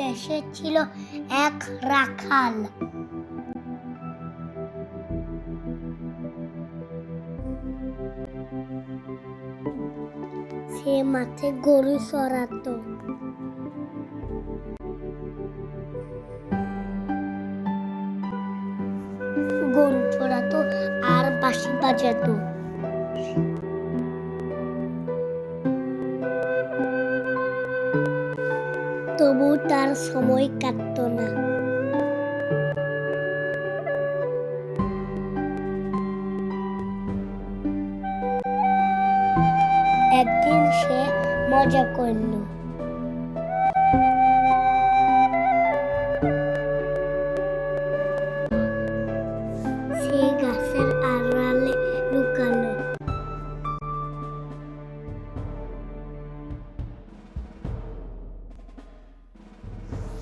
দেশে ছিল এক রাখাল। সে মাঠে গরু সরাতো গরু চড়াতো আর বাঁশি বাজাতো। তবু তার সময় কাটত না। একদিন সে মজা করল।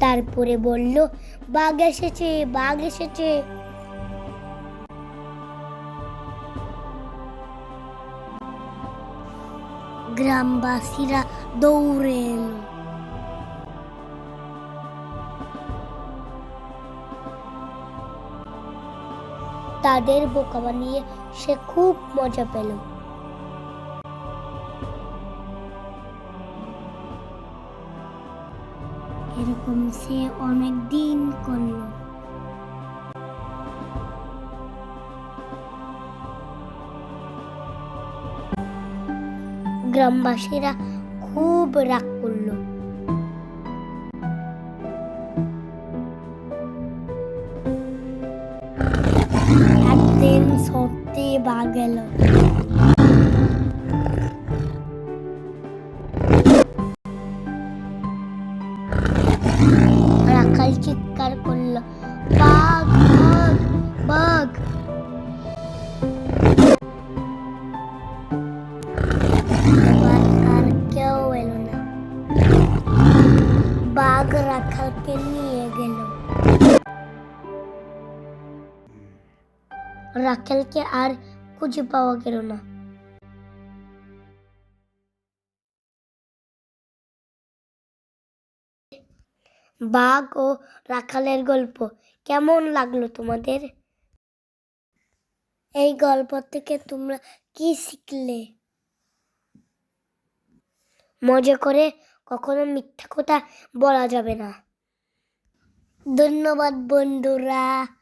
তারপরে বলল, বাঘ এসেছে বাঘ এসেছে। গ্রামবাসীরা দৌড়ে এলো তাদের বোকা বানিয়ে সে খুব মজা পেল। এরকম সে অনেক দিন করল। গ্রামবাসীরা খুব রাগ করল। একদিন সত্যি বাঘ এলো। চিৎকার করল, বাঘ বাঘ বাঘ। এবার আর কেউ এলো না। বাঘ রাখালকে নিয়ে গেল। রাখালকে আর খুঁজে পাওয়া গেল না। বাঘ ও রাখালের গল্প। কেমন লাগল তোমাদের? এই গল্প থেকে তোমরা কি শিখলে? মজা করে কখনো মিথ্যা কথা বলা যাবে না। ধন্যবাদ বন্ধুরা।